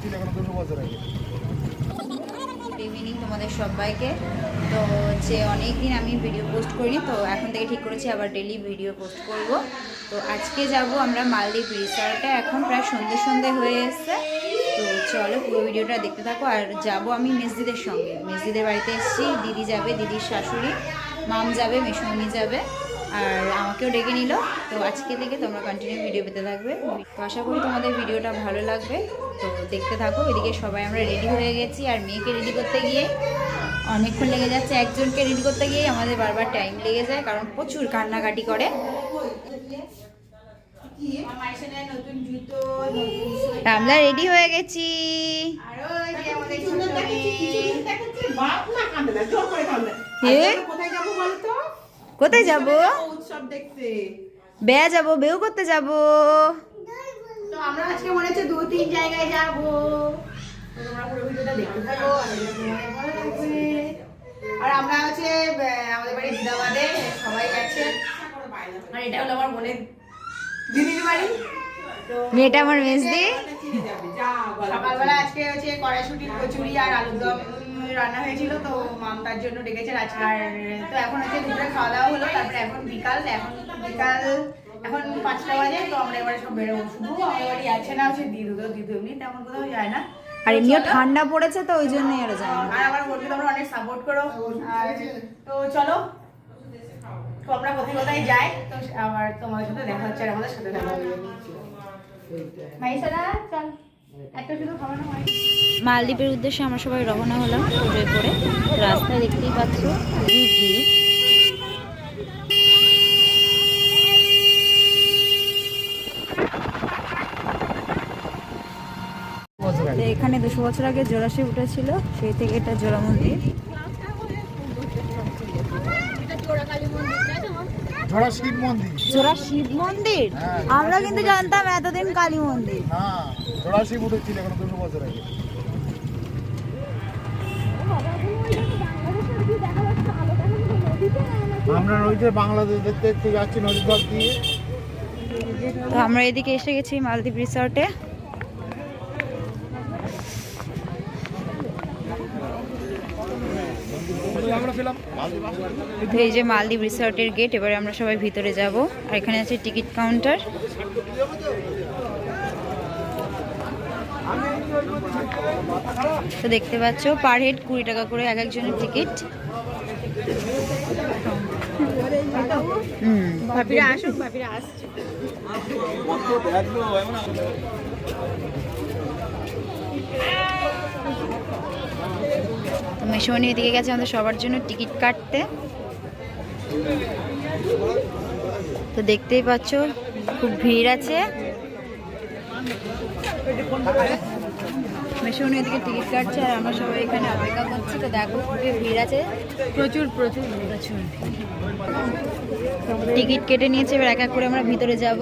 উঠেছিল এখন দুশো বছর আগে। গুড ইভিনিং তোমাদের সবাইকে। তো হচ্ছে অনেক দিন আমি ভিডিও পোস্ট করিনি, তো এখন থেকে ঠিক করেছি আবার ডেলি ভিডিও পোস্ট করব। তো আজকে যাব আমরা মালদ্বীপ রিসর্টে এখন প্রায় সন্ধে সন্ধে হয়ে এসছে। তো চলো পুরো ভিডিওটা দেখতে থাকো। আর যাব আমি মেসদিদের সঙ্গে। মেসদিদের বাড়িতে এসেছি। দিদি যাবে, দিদির শাশুড়ি। মাম যাবে মেসমনি যাবে। আর আমাকেও ডেকে নিল। তো আজকে থেকে তোমরা কন্টিনিউ ভিডিও পেতে থাকবে। তো আশা করি তোমাদের ভিডিওটা ভালো লাগবে। তো দেখতে থাকো এদিকে সবাই আমরা রেডি হয়ে গেছি। আর মেয়েকে রেডি করতে গিয়ে অনেকক্ষণ লেগে যাচ্ছে। একজনকে রেডি করতে গিয়ে আমাদের বারবার টাইম লেগে যায় কারণ প্রচুর কান্নাকাটি করে। আমরা রেডি হয়ে গেছি। কোথায় যাব বলতো কোথায় যাব? উৎসব দেখতে। বেয়া যাব বেউ করতে যাব। তো আমরা আজকে মনে হচ্ছে দু তিন জায়গায় যাব। তোমরা পুরো ভিডিওটা দেখতে থাকো। আর আমরা হচ্ছে আমাদের বাড়ি দিদাবাদে সবাই গেছে আর এটা হলো আমার বোনের দিদির বাড়ি। মেয়েটা আমার মেজদি। সকালবেলা আজকে হচ্ছে কড়াইশুটির কচুরি আর আলুর দম। উম, রান্না হয়েছিল তো মাম তার জন্য ডেকেছে আজকে আর তো এখন হচ্ছে দুপুরে খাওয়া দাওয়া হলো তারপরে এখন বিকাল এখন বিকাল এখন পাঁচটা বাজে তো আমরা এবারে সব বেরোবো। শুধু আমার বাড়ি আছে না হচ্ছে দিদু তো দিদু এমনি তেমন কোথাও যায় না। আর এমনিও ঠান্ডা পড়েছে তো ওই জন্যই আরও যায় আর আমার বোনকে তোমরা অনেক সাপোর্ট করো। আর তো চলো তো আমরা কোথায় কোথায় যাই তো আবার তোমাদের সাথে দেখা হচ্ছে আর আমাদের সাথে দেখা হবে। মাইসারা চল। মালদ্বীপের উদ্দেশ্যে আমরা সবাই রওনা হলাম পুজোয় করে। রাস্তায় দেখতেই পাচ্ছ এখানে দুশো বছর আগে জোড়াশি উঠেছিল সেই থেকে এটা জোড়া মন্দির। ঝড়া শিব মন্দির। জোড়া শিব মন্দির? হ্যাঁ, আমরা কিন্তু জানতাম এতদিন কালী মন্দির। না ঝড়া শিব উঠেছিল এখন দুশো বছর আগে। আমরা নদীতে বাংলাদেশ দেখতে দেখতে যাচ্ছি নদীর ধার দিয়ে। তো আমরা এদিকে এসে গেছি মালদ্বীপ রিসর্টে আমরা পেলাম তো এই যে মালদ্বীপ রিসর্টের গেট এবারে আমরা সবাই ভিতরে যাব। আর এখানে আছে টিকিট কাউন্টার। তো দেখতে পাচ্ছ পার হেড কুড়ি টাকা করে এক একজনের টিকিট। হুম ভাবিরা আসুক ভাবিরা আসছে। মেশমণি এদিকে গেছে, আমাদের সবার জন্য টিকিট কাটতে। তো দেখতেই পাচ্ছ, খুব ভিড় আছে। মেশমণি এদিকে টিকিট কাটছে আর আমরা সবাই এখানে অপেক্ষা করছি। তো দেখো, খুবই ভিড় আছে। প্রচুর প্রচুর প্রচুর টিকিট কেটে নিয়েছে, এবার এক এক করে আমরা ভিতরে যাব।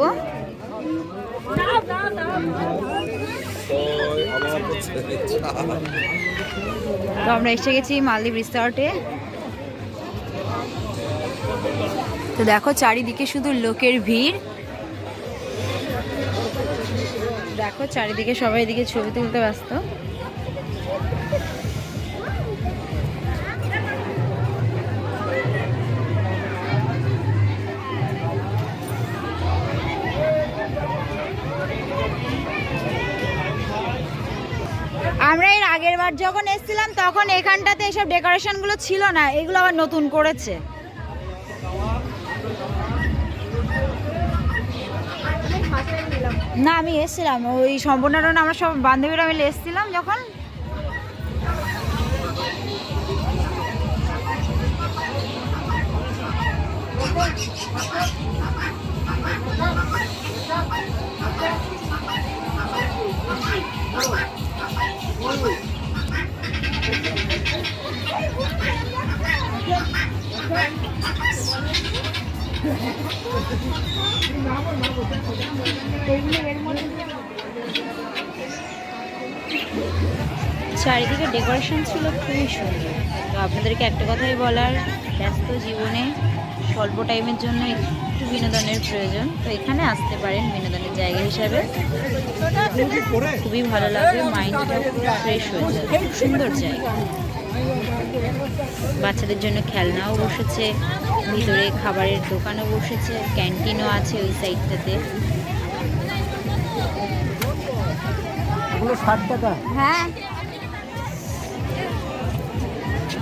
তো আমরা এসে গেছি মালদ্বীপ রিসর্টে তো দেখো চারিদিকে শুধু লোকের ভিড়। দেখো চারিদিকে সবাই এদিকে ছবি তুলতে ব্যস্ত। আমরা এর আগের বার যখন এসেছিলাম, তখন এখানটাতে এসব ডেকোরেশনগুলো ছিল না, এগুলো আবার নতুন করেছে। না, আমি এসেছিলাম, ওই সম্পূর্ণটা আমরা সব বান্ধবীরা মিলে এসেছিলাম যখন। চারিদিকে ডেকোরেশন ছিল খুবই সুন্দর। তো আপনাদেরকে একটা কথাই বলার, ব্যস্ত জীবনে স্বল্প টাইমের জন্য বিনোদনের প্রয়োজন। তো এখানে আসতে পারেন বিনোদনের জায়গা হিসাবে। খুবই ভালো লাগবে মাইন্ডটা ফ্রেশ হয়ে যাবে। খুব সুন্দর জায়গা। বাচ্চাদের জন্য খেলনাও বসেছে ভিতরে খাবারের দোকানও বসেছে ক্যান্টিনও আছে ওই সাইডটাতে ষাট টাকা। হ্যাঁ।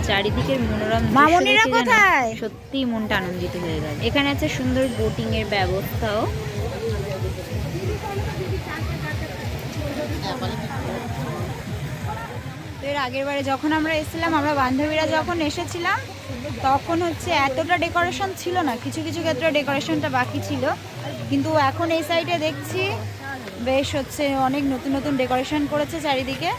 চারিদিকের মনোরম মামনিরা কোথায়? সত্যি মনটা আনন্দিত হয়ে গেল এখানে আছে সুন্দর বোটিং এর ব্যবস্থাও। এর আগের বারে যখন আমরা এসেছিলাম আমরা বান্ধবীরা যখন এসেছিলাম তখন হচ্ছে এতটা ডেকোরেশন ছিল না। কিছু কিছু ক্ষেত্রে ডেকোরেশনটা বাকি ছিল। কিন্তু এখন এই সাইডে দেখছি বেশ হচ্ছে অনেক নতুন নতুন ডেকোরেশন করেছে চারিদিকে।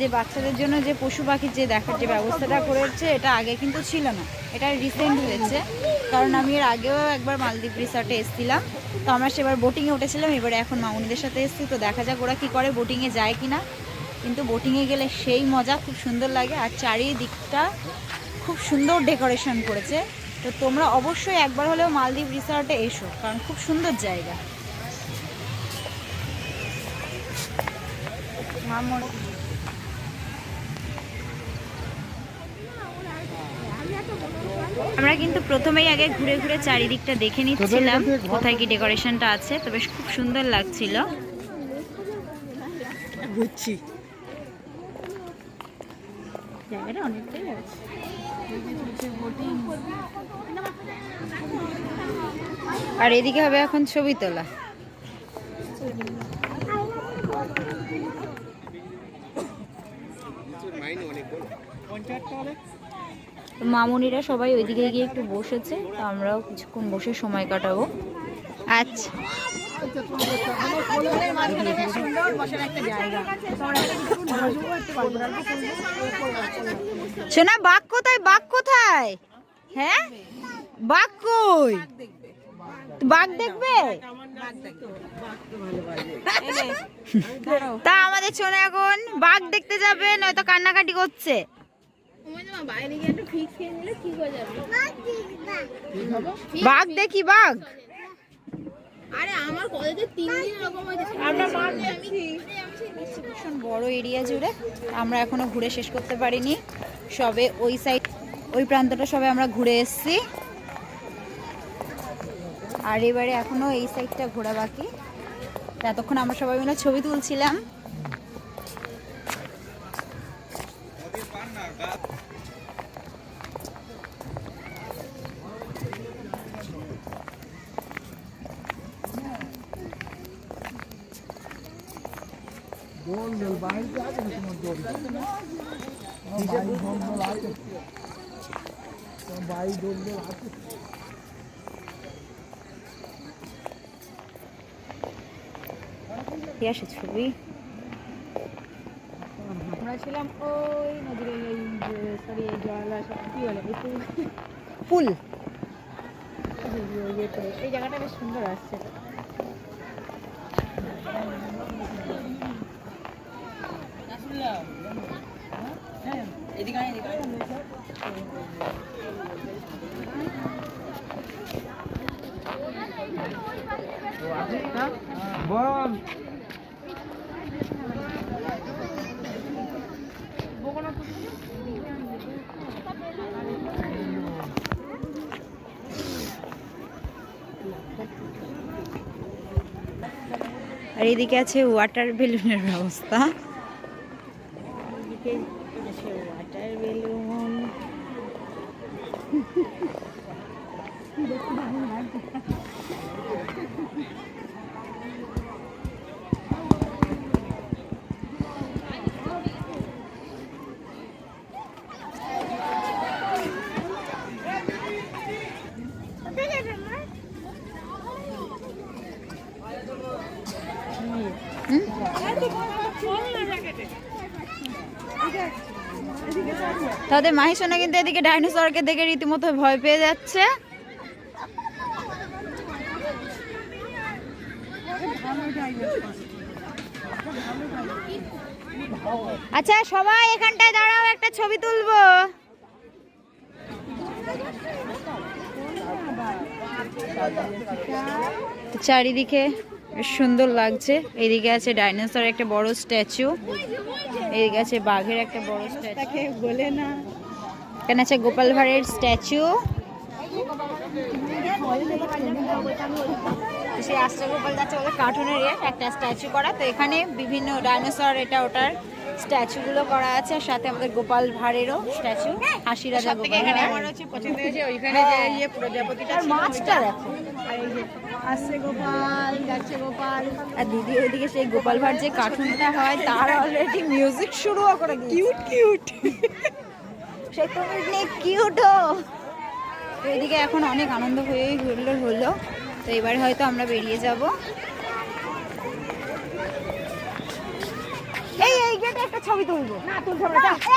যে বাচ্চাদের জন্য যে পশু পাখির যে দেখার যে ব্যবস্থাটা করেছে, এটা আগে কিন্তু ছিল না। এটা রিসেন্ট হয়েছে। কারণ আমি এর আগেও একবার মালদ্বীপ রিসর্টে এসেছিলাম। তো আমরা সেবার বোটিংয়ে উঠেছিলাম, এবারে এখন মামুনিদের সাথে এসেছি, তো দেখা যাক ওরা কী করে বোটিংয়ে যায় কি না কিন্তু বোটিংয়ে গেলে সেই মজা খুব সুন্দর লাগে, আর চারিদিকটা খুব সুন্দর ডেকোরেশন করেছে। তো তোমরা অবশ্যই একবার হলেও মালদ্বীপ রিসর্টে এসো, কারণ খুব সুন্দর জায়গা। মামুনি আমরা কিন্তু প্রথমেই আগে ঘুরে ঘুরে চারিদিকটা দেখে নিচ্ছিলাম। কোথায় কি ডেকোরেশনটা আছে তবে খুব সুন্দর লাগছিল। বুঝছি জায়গাটা অনেকটাই আছে। আর এদিকে হবে এখন ছবি তোলা। তো মামুনিরা সবাই ওইদিকে গিয়ে একটু বসেছে, তো আমরাও কিছুক্ষণ বসে সময় কাটাবো। আচ্ছা। সোনা, বাঘ কোথায়? বাঘ কোথায়? হ্যাঁ? বাঘ কই? বাঘ দেখবে? তা আমাদের সোনা এখন বাঘ দেখতে যাবে, নয়তো কান্নাকাটি করছে। বাঘ দেখি বাঘ ভীষণ বড় এরিয়া জুড়ে। আমরা এখনও ঘুরে শেষ করতে পারিনি। সবে ওই সাইড ওই প্রান্তটা সবে আমরা ঘুরে এসেছি। আর এবারে এখনও এই সাইডটা ঘোরা বাকি। এতক্ষণ আমরা সবাই মিলে ছবি তুলছিলাম। আসে ছবি? আমরা ছিলাম ওই নদীর এই সরি এই জল কি বলে এই ফুল এই জায়গাটা বেশ সুন্দর আসছে। বল। আর এদিকে আছে ওয়াটার বেলুনের ব্যবস্থা ওয়াটার বেলুন তাদের মাহিসোনা কিন্তু এদিকে ডাইনোসরকে দেখে রীতিমতো ভয় পেয়ে যাচ্ছে। আচ্ছা সবাই এখানটায় দাঁড়াও, একটা ছবি তুলবো। চারিদিকে সুন্দর লাগছে। এদিকে আছে ডাইনোসর একটা বড় স্ট্যাচু। এদিকে আছে বাঘের একটা বড় স্ট্যাচু। বলে না। এখানে আছে গোপাল ভাঁড়ের স্ট্যাচু। সেই আস্তে গোপাল যাচ্ছে ওদের কার্টুনের ইয়ে একটা স্ট্যাচু করা। তো এখানে বিভিন্ন ডাইনোসর এটা ওটার স্ট্যাচুগুলো করা আছে আর সাথে আমাদের গোপাল ভাঁড়েরও স্ট্যাচু হাসি রাজা গোপাল এখানে আমার হচ্ছে পছন্দ হয়েছে ওইখানে যে ইয়ে প্রজাপতিটা মাছটা দেখো। আসছে গোপাল যাচ্ছে গোপাল। আর দিদি ওইদিকে সেই গোপাল ভাঁড় যে কার্টুনটা হয় তার অলরেডি মিউজিক করে কিউট কিউট সে তুমি কিউট তো এদিকে এখন অনেক আনন্দ হয়ে হলো হলো। তো এবারে হয়তো আমরা বেরিয়ে যাব। এই এই গেটে একটা ছবি তুলবো। না তুলতে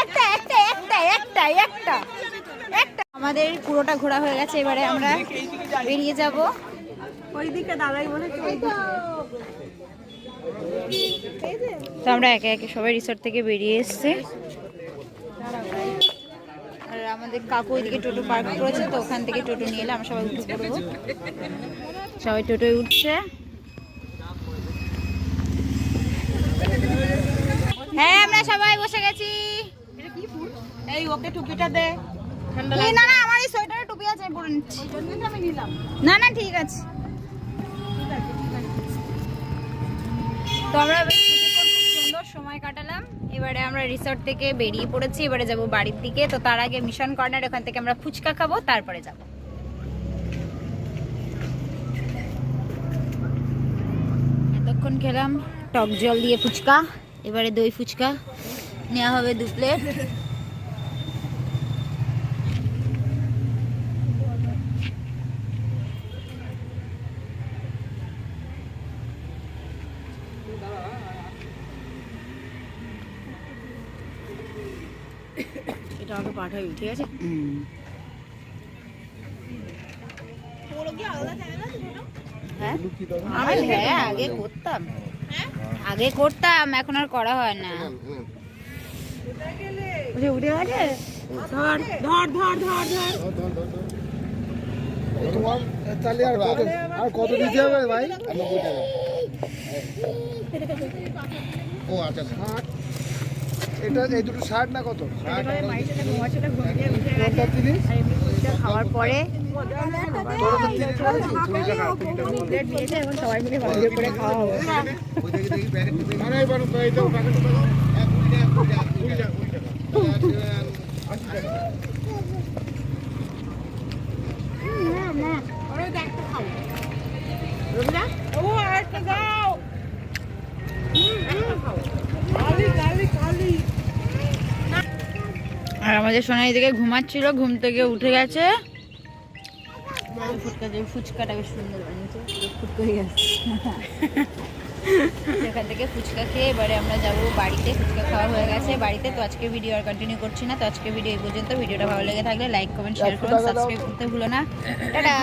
একটা একটা একটা একটা একটা একটা। আমাদের পুরোটা ঘোরা হয়ে গেছে এবারে আমরা বেরিয়ে যাব। ওইদিকে দাদাই তো। আমরা একে একে সবাই রিসোর্ট থেকে বেরিয়ে এসেছি। আর আমাদের কাকু ওইদিকে টোটো পার্ক করেছে তো ওখান থেকে টোটো নিয়ে এলে আমরা সবাই উঠে পড়ব। সবাই টোটোয় উঠছে। হ্যাঁ আমরা সবাই বসে গেছি। এই ওকে টুপিটা দে। না না আমার এই আছে আমি পরে নিচ্ছি। আমি নিলাম। না না ঠিক আছে। তো আমরা খুব সুন্দর সময় কাটালাম। এবারে আমরা রিসর্ট থেকে বেরিয়ে পড়েছি এবারে যাব বাড়ির দিকে। তো তার আগে মিশন কর্নার ওখান থেকে আমরা ফুচকা খাব তারপরে যাব। এতক্ষণ খেলাম টক জল দিয়ে ফুচকা এবারে দই ফুচকা নেওয়া হবে দু প্লেট এটা আমাকে পাঠাবি ঠিক আছে হ্যাঁ? আমি হ্যাঁ আগে করতাম। আগে করতাম এখন আর করা হয় না। উঠে উঠে ধর ধর ধর ধর ধর। তাহলে আর কত আর কত দিতে হবে ভাই ও আচ্ছা ষাট এটা এই দুটো ষাট না কত? খাওয়ার পরে সবাই মিলে ভালো করে খাওয়া হবে। আরে আর আমাদের সোনাই থেকে ঘুমাচ্ছিল ঘুম থেকে উঠে গেছে। ফুচকা ফুচকাটা বেশ সুন্দর সেখান থেকে ফুচকা খেয়ে এবারে আমরা যাব বাড়িতে। ফুচকা খাওয়া হয়ে গেছে বাড়িতে তো আজকে ভিডিও আর কন্টিনিউ করছি না। তো আজকে ভিডিও এই পর্যন্ত। ভিডিওটা ভালো লেগে থাকলে লাইক কমেন্ট শেয়ার করুন। সাবস্ক্রাইব করতে ভুলো না। টাটা!